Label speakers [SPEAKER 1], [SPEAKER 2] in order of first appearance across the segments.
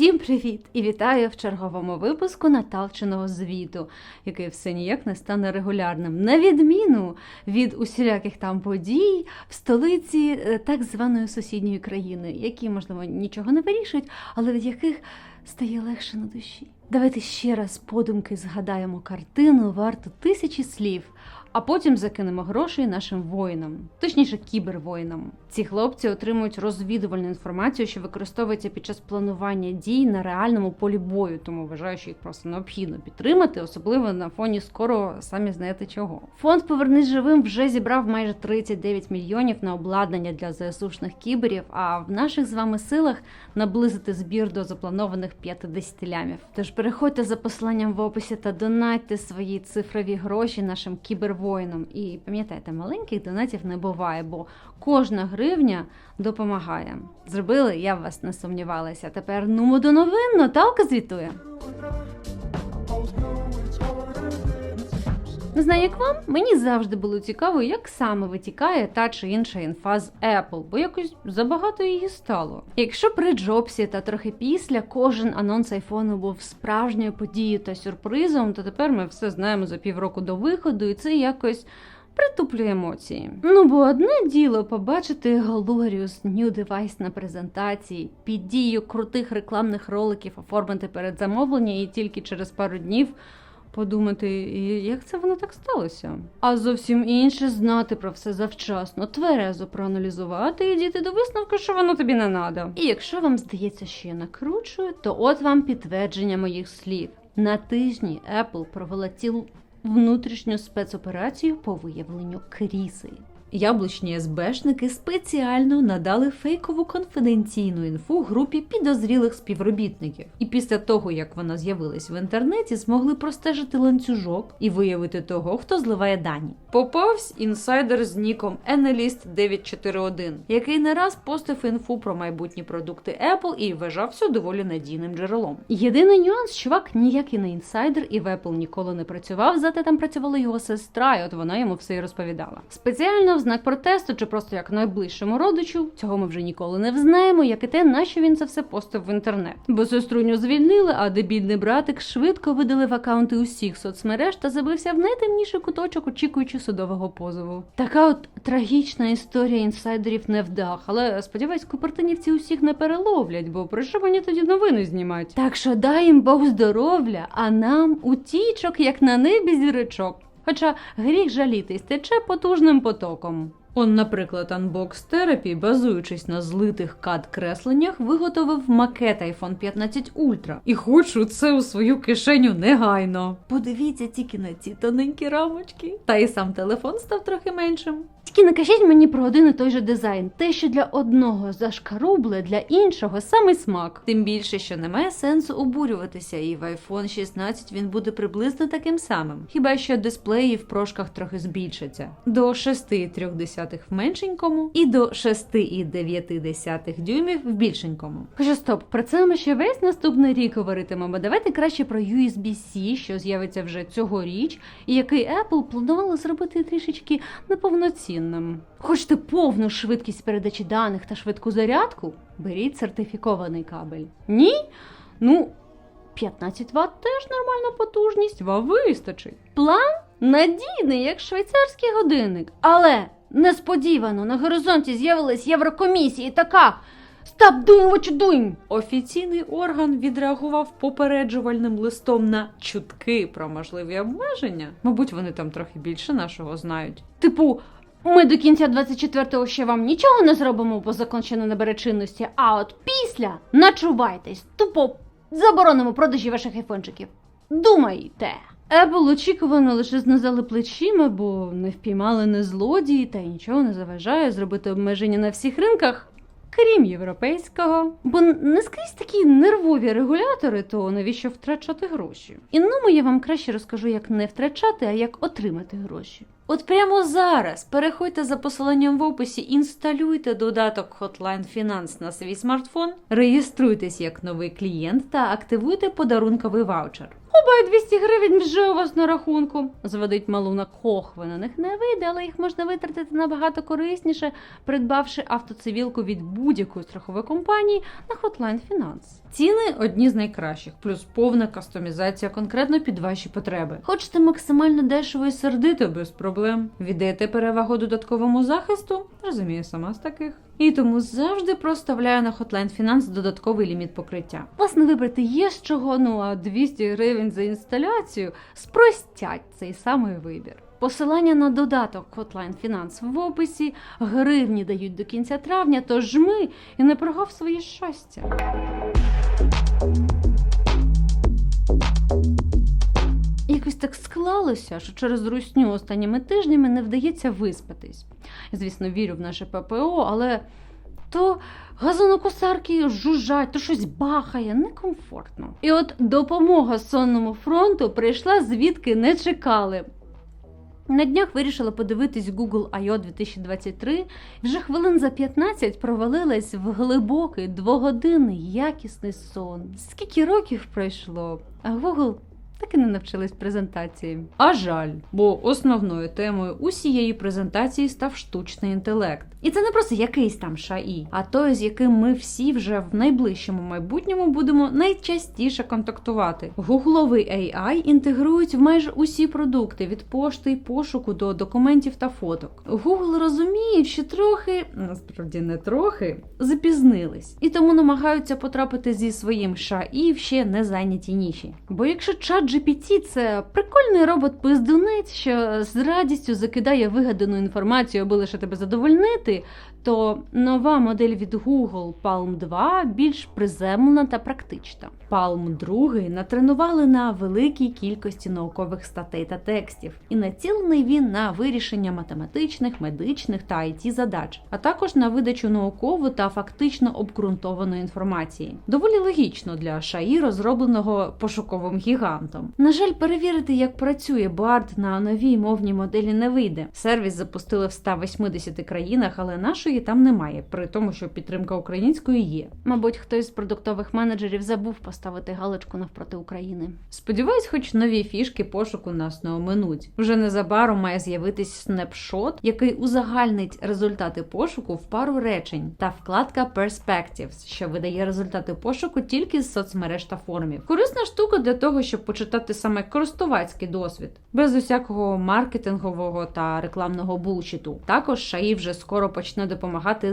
[SPEAKER 1] Всім привіт! І вітаю в черговому випуску Наталчиного звіту, який все ніяк не стане регулярним, на відміну від усіляких там подій в столиці е, так званої сусідньої країни, які, можливо, нічого не вирішують, але від яких стає легше на душі. Давайте ще раз подумки згадаємо картину варту тисячі слів, а потім закинемо грошей нашим воїнам, точніше кібервоїнам. Ці хлопці отримують розвідувальну інформацію, що використовується під час планування дій на реальному полі бою, тому вважаю, що їх просто необхідно підтримати, особливо на фоні скоро самі знаєте чого. Фонд Повернись живим вже зібрав майже 39 мільйонів на обладнання для ЗСУшних кіберів. А в наших з вами силах наблизити збір до запланованих 50 лямів. Тож переходьте за посиланням в описі та донатьте свої цифрові гроші нашим кібервоїнам. І пам'ятайте, маленьких донатів не буває, бо кожна гривня допомагає. Зробили, я в вас не сумнівалася. Тепер нумо до новин. Наталка звітує. Не знаю, як вам, мені завжди було цікаво, як саме витікає та чи інша інфа з Apple, бо якось забагато її стало. Якщо при Джобсі та трохи після кожен анонс айфону був справжньою подією та сюрпризом, то тепер ми все знаємо за півроку до виходу, і це якось. Притуплює емоції. Ну бо одне діло побачити Glorious New Device на презентації, під дією крутих рекламних роликів оформити передзамовлення і тільки через пару днів подумати, як це воно так сталося. А зовсім інше знати про все завчасно, тверезо проаналізувати і дійти до висновку, що воно тобі не надо. І якщо вам здається, що я накручую, то от вам підтвердження моїх слів. На тижні Apple провела цілу внутрішню спецоперацію по виявленню кріси. Яблучні СБшники спеціально надали фейкову конфіденційну інфу групі підозрілих співробітників, і після того, як вона з'явилась в інтернеті, змогли простежити ланцюжок і виявити того, хто зливає дані. Попавсь інсайдер з ніком Analyst 941, який не раз постив інфу про майбутні продукти Apple і вважався доволі надійним джерелом. Єдиний нюанс, чувак ніякий не інсайдер і в Apple ніколи не працював, зате там працювала його сестра, і от вона йому все і розповідала. Спеціально знак протесту чи просто як найближчому родичу, цього ми вже ніколи не взнаємо, як і те, нащо він це все постив в інтернет. Бо сеструню звільнили, а дебільний братик швидко видалив акаунти усіх соцмереж та забився в найтемніший куточок, очікуючи судового позову. Така от трагічна історія інсайдерів не вдах, але сподіваюсь, купертинівці усіх не переловлять, бо про що мені тоді новини знімають. Так що дай їм Бог здоров'я, а нам утічок, як на небі зірочок. Хоча гріх жалітись тече потужним потоком. Он, наприклад, Unbox Therapy, базуючись на злитих кад-кресленнях, виготовив макет iPhone 15 Ultra. І хочу це у свою кишеню негайно. Подивіться тільки на ці тоненькі рамочки. Та й сам телефон став трохи меншим. Тільки не кажіть мені про один і той же дизайн. Те, що для одного зашкарубле, для іншого самий смак. Тим більше, що немає сенсу обурюватися, і в iPhone 16 він буде приблизно таким самим. Хіба що дисплеї в прошках трохи збільшаться до 6,3 в меншенькому і до 6,9 дюймів в більшенькому. Хоча стоп, про це ми ще весь наступний рік говоритимемо. Давайте краще про USB-C, що з'явиться вже цьогоріч, і який Apple планувала зробити трішечки неповноцінним. Хочете повну швидкість передачі даних та швидку зарядку? Беріть сертифікований кабель. Ні? Ну, 15 Вт теж нормальна потужність, вам вистачить. План надійний, як швейцарський годинник. Але несподівано на горизонті з'явилась Єврокомісія і така. Doing what you're! Офіційний орган відреагував попереджувальним листом на чутки про можливі обмеження. Мабуть, вони там трохи більше нашого знають. Типу, ми до кінця 24-го ще вам нічого не зробимо, бо закон ще не набере чинності, а от після начувайтесь, тупо заборонимо продажі ваших айфончиків. Думайте! Apple очікувано лише знизали плечима, бо не впіймали не злодії та нічого не заважає зробити обмеження на всіх ринках. Крім європейського, бо не скрізь такі нервові регулятори, то навіщо втрачати гроші? Інному я вам краще розкажу, як не втрачати, а як отримати гроші. От прямо зараз переходьте за посиланням в описі, інсталюйте додаток Hotline Finance на свій смартфон, реєструйтесь як новий клієнт та активуйте подарунковий ваучер. Оба 200 гривень вже у вас на рахунку. Зводить малунок хохви. На них не вийде, але їх можна витратити набагато корисніше, придбавши автоцивілку від будь-якої страхової компанії на Hotline Finance. Ціни одні з найкращих, плюс повна кастомізація конкретно під ваші потреби. Хочете максимально дешево і сердито без проблем. Віддаєте перевагу додатковому захисту? Розумію, сама з таких. І тому завжди проставляю на Hotline Finance додатковий ліміт покриття. Власне, вибрати є з чого, ну а 200 гривень за інсталяцію спростять цей самий вибір. Посилання на додаток Hotline Finance в описі, гривні дають до кінця травня, тож жми і не прогав своє щастя. Якось так склалося, що через русню останніми тижнями не вдається виспатись. Звісно, вірю в наше ППО, але то газонокосарки жужжать, то щось бахає, некомфортно. І от допомога сонному фронту прийшла звідки не чекали. На днях вирішила подивитись Google I.O. 2023. Вже хвилин за 15 провалилась в глибокий двогодинний якісний сон. Скільки років пройшло, а Google так і не навчились презентації. А жаль, бо основною темою усієї презентації став штучний інтелект. І це не просто якийсь там шаї, а той, з яким ми всі вже в найближчому майбутньому будемо найчастіше контактувати. Гугловий AI інтегрують в майже усі продукти від пошти й пошуку до документів та фоток. Google розуміє, що трохи, насправді не трохи, запізнились, і тому намагаються потрапити зі своїм шаї в ще не зайняті ніші. Бо якщо чат GPT – це прикольний робот-пиздунець, що з радістю закидає вигадану інформацію, аби лише тебе задовольнити, діти то нова модель від Google Palm 2 більш приземлена та практична. Palm 2 натренували на великій кількості наукових статей та текстів, і націлений він на вирішення математичних, медичних та it задач, а також на видачу науково та фактично обґрунтованої інформації. Доволі логічно для шаї, розробленого пошуковим гігантом. На жаль, перевірити, як працює Bard на новій мовній моделі не вийде. Сервіс запустили в 180 країнах, але нашої там немає, при тому, що підтримка української є. Мабуть, хтось з продуктових менеджерів забув поставити галочку навпроти України. Сподіваюсь, хоч нові фішки пошуку нас не оминуть. Вже незабаром має з'явитись снапшот, який узагальнить результати пошуку в пару речень, та вкладка Perspectives, що видає результати пошуку тільки з соцмереж та форумів. Корисна штука для того, щоб почитати саме користувацький досвід, без усякого маркетингового та рекламного булшіту. Також шаї вже скоро почне допомагати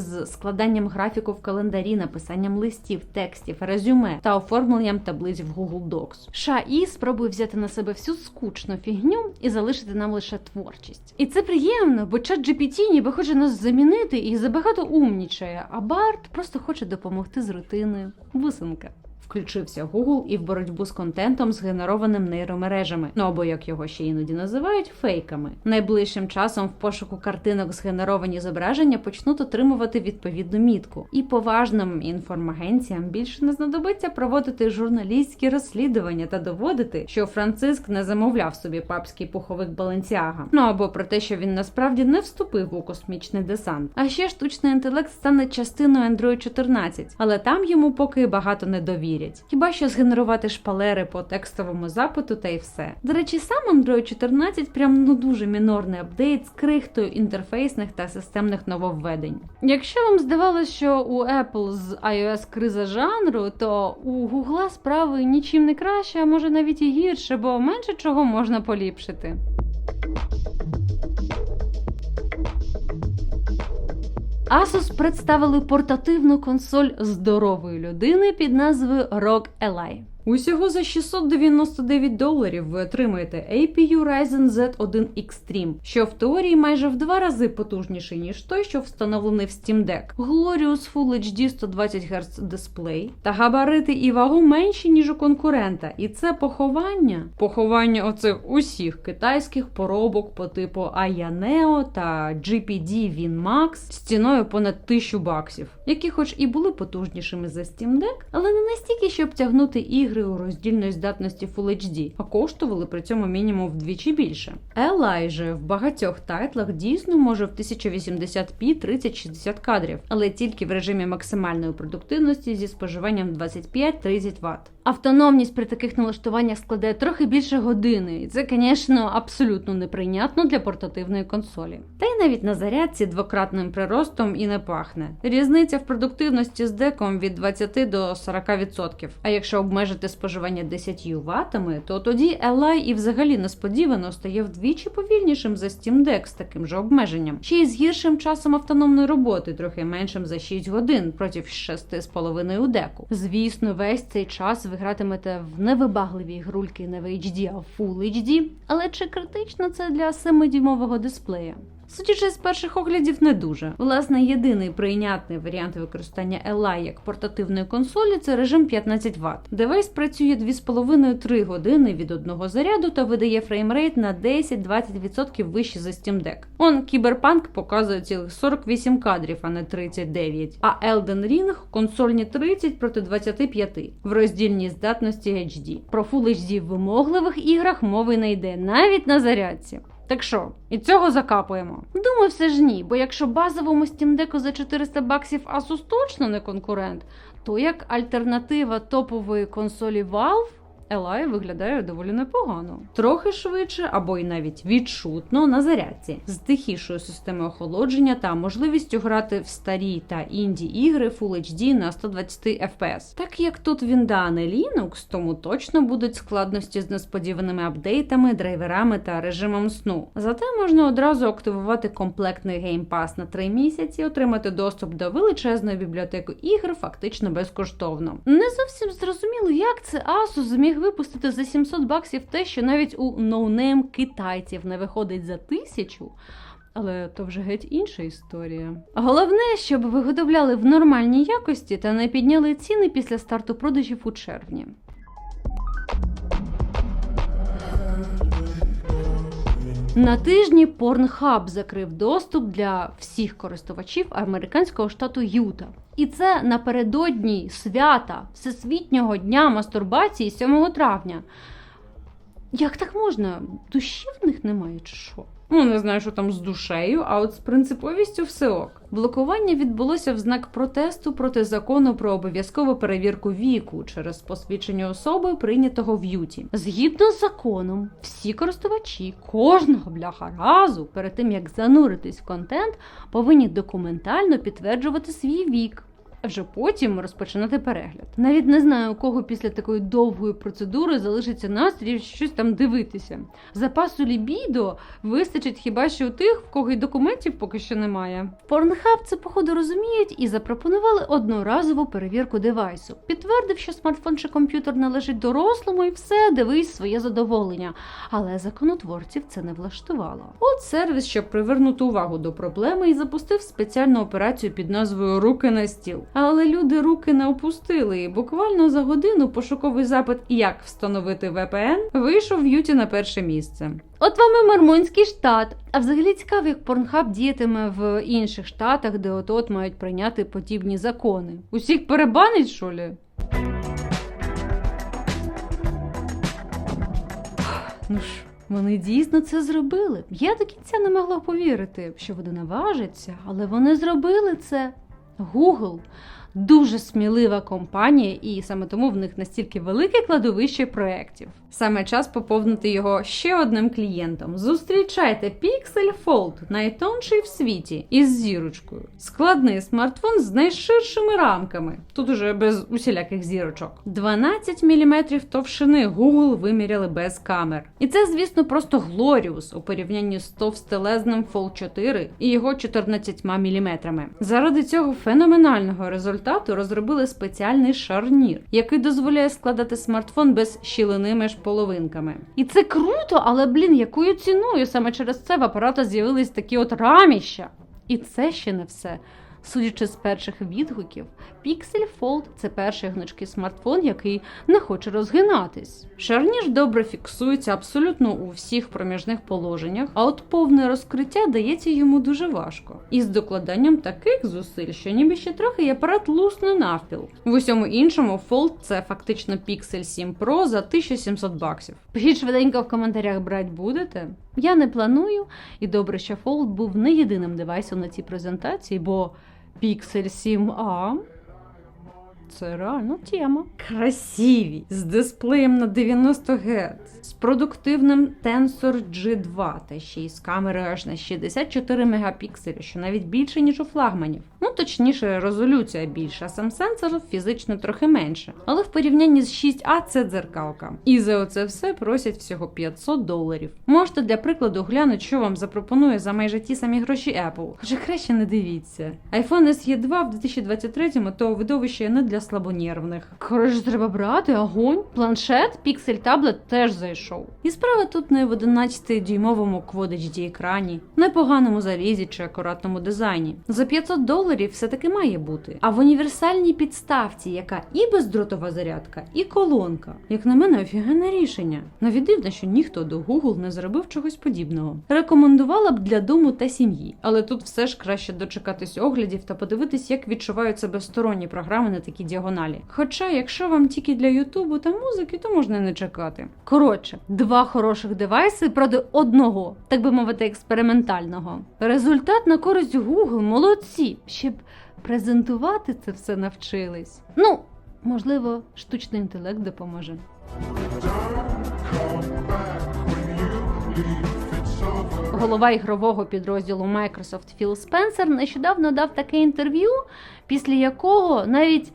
[SPEAKER 1] з складанням графіку в календарі, написанням листів, текстів, резюме та оформленням таблиць в Google Docs. ШАІ спробує взяти на себе всю скучну фігню і залишити нам лише творчість. І це приємно, бо чат GPT ніби хоче нас замінити і забагато умнічає, а Барт просто хоче допомогти з рутиною. Бусинка. Включився Google і в боротьбу з контентом, згенерованим нейромережами, ну або як його ще іноді називають, фейками. Найближчим часом в пошуку картинок згенеровані зображення почнуть отримувати відповідну мітку. І поважним інформагенціям більше не знадобиться проводити журналістські розслідування та доводити, що Франциск не замовляв собі папський пуховик Баленсіага. Ну або про те, що він насправді не вступив у космічний десант. А ще штучний інтелект стане частиною Android 14, але там йому поки багато не довірять. Хіба що згенерувати шпалери по текстовому запиту та й все. До речі, сам Android 14 прям ну дуже мінорний апдейт з крихтою інтерфейсних та системних нововведень. Якщо вам здавалося, що у Apple з iOS криза жанру, то у Google справи нічим не краще, а може навіть і гірше, бо менше чого можна поліпшити. Asus представили портативну консоль здорової людини під назвою ROG Ally. Усього за 699 доларів ви отримаєте APU Ryzen Z1 Extreme, що в теорії майже в два рази потужніший, ніж той, що встановлений в Steam Deck. Glorious Full HD 120 Гц дисплей та габарити і вагу менші, ніж у конкурента. І це поховання. Поховання оцих усіх китайських поробок по типу Neo та GPD Win Max з ціною понад 1000 баксів, які хоч і були потужнішими за Steam Deck, але не настільки, щоб тягнути ігри ігри у роздільної здатності Full HD, а коштували при цьому мінімум вдвічі більше. Ally же в багатьох тайтлах дійсно може в 1080p 30-60 кадрів, але тільки в режимі максимальної продуктивності зі споживанням 25-30 Вт. Автономність при таких налаштуваннях складає трохи більше години, і це, звісно, абсолютно неприйнятно для портативної консолі. Та й навіть на зарядці двократним приростом і не пахне. Різниця в продуктивності з деком від 20 до 40%. А якщо обмежити споживання 10 ватами, то тоді Ally і взагалі несподівано стає вдвічі повільнішим за Steam Deck з таким же обмеженням, ще й з гіршим часом автономної роботи, трохи меншим за 6 годин проти 6,5 у деку. Звісно, весь цей час ви гратимете в невибагливі грульки не в HD, а в Full HD, але чи критично це для 7-дюймового дисплея? Судячи з перших оглядів, не дуже. Власне, єдиний прийнятний варіант використання Ally як портативної консолі це режим 15 Вт. Девайс працює 2,5-3 години від одного заряду та видає фреймрейт на 10-20% вище за Steam Deck. Он Кіберпанк показує цілих 48 кадрів, а не 39. А Elden Ring консольні 30 проти 25 в роздільній здатності HD. Про Full HD в вимогливих іграх мови не йде навіть на зарядці. Так що, і цього закапуємо? Думаю, все ж ні, бо якщо базовому Steam Deck за 400 баксів Asus точно не конкурент, то як альтернатива топової консолі Valve Ally виглядає доволі непогано. Трохи швидше або й навіть відчутно на зарядці, з тихішою системою охолодження та можливістю грати в старі та інді ігри Full HD на 120 FPS. Так як тут він да не Linux, тому точно будуть складності з несподіваними апдейтами, драйверами та режимом сну. Зате можна одразу активувати комплектний Pass на 3 місяці, отримати доступ до величезної бібліотеки ігр фактично безкоштовно. Не зовсім зрозуміло, як це Asus зміг випустити за 700 баксів те, що навіть у ноунейм китайців не виходить за тисячу. Але то вже геть інша історія. Головне, щоб виготовляли в нормальній якості та не підняли ціни після старту продажів у червні. На тижні Pornhub закрив доступ для всіх користувачів американського штату Юта. І це напередодні свята Всесвітнього дня мастурбації 7 травня. Як так можна? Душі в них немає, чи що? Ну, не знаю, що там з душею, а от з принциповістю все ок. Блокування відбулося в знак протесту проти закону про обов'язкову перевірку віку через посвідчення особи, прийнятого в Юті. Згідно з законом, всі користувачі кожного бляха разу перед тим як зануритись в контент, повинні документально підтверджувати свій вік. А вже потім розпочинати перегляд. Навіть не знаю, у кого після такої довгої процедури залишиться настрій щось там дивитися. Запасу лібідо вистачить хіба що у тих, в кого й документів поки що немає. Порнхаб це походу розуміють і запропонували одноразову перевірку девайсу. Підтвердив, що смартфон чи комп'ютер належить дорослому, і все, дивись своє задоволення. Але законотворців це не влаштувало. От сервіс, щоб привернути увагу до проблеми, і запустив спеціальну операцію під назвою Руки на стіл. Але люди руки не опустили, і буквально за годину пошуковий запит як встановити VPN вийшов в Юті на перше місце. От вам і Мормонський штат. А взагалі цікаво, як Порнхаб діятиме в інших штатах, де от-от мають прийняти подібні закони. Усіх перебанить, що лі? Ну ж, вони дійсно це зробили. Я до кінця не могла повірити, що вони наважаться, але вони зробили це. Google дуже смілива компанія, і саме тому в них настільки велике кладовище проєктів. Саме час поповнити його ще одним клієнтом. Зустрічайте Pixel Fold, найтонший в світі, із зірочкою. Складний смартфон з найширшими рамками. Тут уже без усіляких зірочок. 12 мм товщини Google виміряли без камер. І це, звісно, просто Глоріус у порівнянні з товстелезним Fold 4 і його 14 мм. Заради цього феноменального результату розробили спеціальний шарнір, який дозволяє складати смартфон без щілини між половинками. І це круто, але блін, якою ціною саме через це в апарата з'явились такі от раміща. І це ще не все. Судячи з перших відгуків, Pixel Fold – це перший гнучкий смартфон, який не хоче розгинатись. Шарніж добре фіксується абсолютно у всіх проміжних положеннях, а от повне розкриття дається йому дуже важко. І з докладанням таких зусиль, що ніби ще трохи і апарат лусне навпіл. В усьому іншому Fold – це фактично Pixel 7 Pro за 1700 баксів. Пишіть швиденько в коментарях, брать будете? Я не планую, і добре, що Fold був не єдиним девайсом на цій презентації, бо Pixel 7a це реально тема. Красиві з дисплеєм на 90 Гц, з продуктивним Tensor G2 та ще й з камерою аж на 64 мегапікселі, що навіть більше, ніж у флагманів. Ну точніше, резолюція більша, сам сенсор фізично трохи менше. Але в порівнянні з 6А це дзеркалка. І за оце все просять всього 500 доларів. Можете для прикладу глянути, що вам запропонує за майже ті самі гроші Apple. Хоча краще не дивіться. iPhone SE 2 в 2023-му то видовище не для слабонервних. Коротше, треба брати, огонь. Планшет, піксель таблет теж зайшов. І справа тут не в 11-дюймовому Quad HD екрані, непоганому залізі чи акуратному дизайні. За 500 доларів все таки має бути. А в універсальній підставці, яка і бездротова зарядка, і колонка. Як на мене, офігенне рішення. Навіть дивно, що ніхто до Google не зробив чогось подібного. Рекомендувала б для дому та сім'ї, але тут все ж краще дочекатись оглядів та подивитись, як відчувають себе сторонні програми на такій діагоналі. Хоча, якщо вам тільки для Ютубу та музики, то можна не чекати. Коротше, два хороших девайси проти одного, так би мовити, експериментального. Результат на користь Google молодці, ще б презентувати це все навчились. Ну, можливо, штучний інтелект допоможе. Голова ігрового підрозділу Microsoft Філ Спенсер нещодавно дав таке інтерв'ю, після якого навіть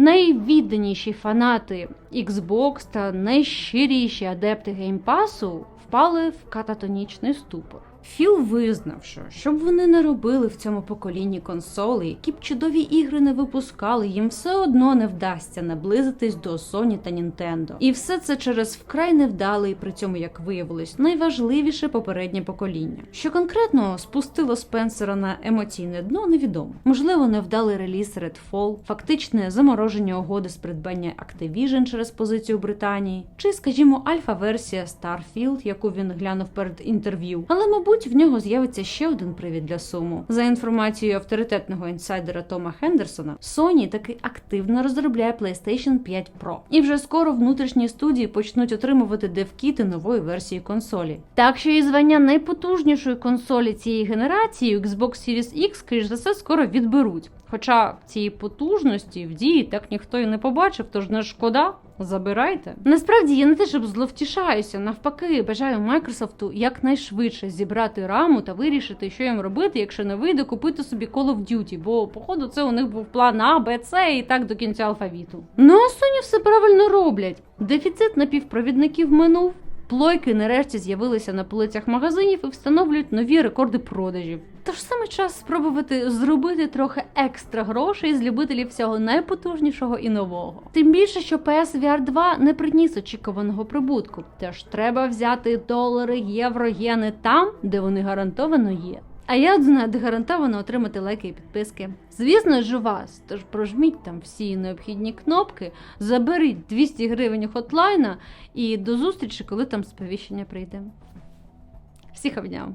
[SPEAKER 1] найвідданіші фанати Xbox та найщиріші адепти геймпасу впали в кататонічний ступор. Філ визнав, що щоб вони не робили в цьому поколінні консоли, які б чудові ігри не випускали, їм все одно не вдасться наблизитись до Sony та Nintendo. І все це через вкрай невдале і при цьому, як виявилось, найважливіше попереднє покоління. Що конкретно спустило Спенсера на емоційне дно, невідомо. Можливо, невдалий реліз Redfall, фактичне замороження угоди з придбання Activision через позицію Британії, чи, скажімо, альфа-версія Starfield, яку він глянув перед інтерв'ю. Але, мабуть, в нього з'явиться ще один привід для суму. За інформацією авторитетного інсайдера Тома Хендерсона, Sony таки активно розробляє PlayStation 5 Pro. І вже скоро внутрішні студії почнуть отримувати девкіти нової версії консолі. Так що і звання найпотужнішої консолі цієї генерації Xbox Series X, скоріш за все, скоро відберуть. Хоча цієї потужності в дії так ніхто і не побачив, тож не шкода. Забирайте. Насправді я не те, щоб зловтішаюся. Навпаки, бажаю Майкрософту якнайшвидше зібрати раму та вирішити, що їм робити, якщо не вийде купити собі Call of Duty, бо походу це у них був план А, Б, С і так до кінця алфавіту. Ну а Sony все правильно роблять. Дефіцит напівпровідників минув. Плойки нарешті з'явилися на полицях магазинів і встановлюють нові рекорди продажів. Тож саме час спробувати зробити трохи екстра грошей з любителів всього найпотужнішого і нового. Тим більше, що PSVR 2 не приніс очікуваного прибутку, тож треба взяти долари, євро, єни там, де вони гарантовано є. А я знаю, де гарантовано отримати лайки і підписки. Звісно ж у вас, тож прожміть там всі необхідні кнопки, заберіть 200 гривень хотлайна і до зустрічі, коли там сповіщення прийде. Всіх обняв!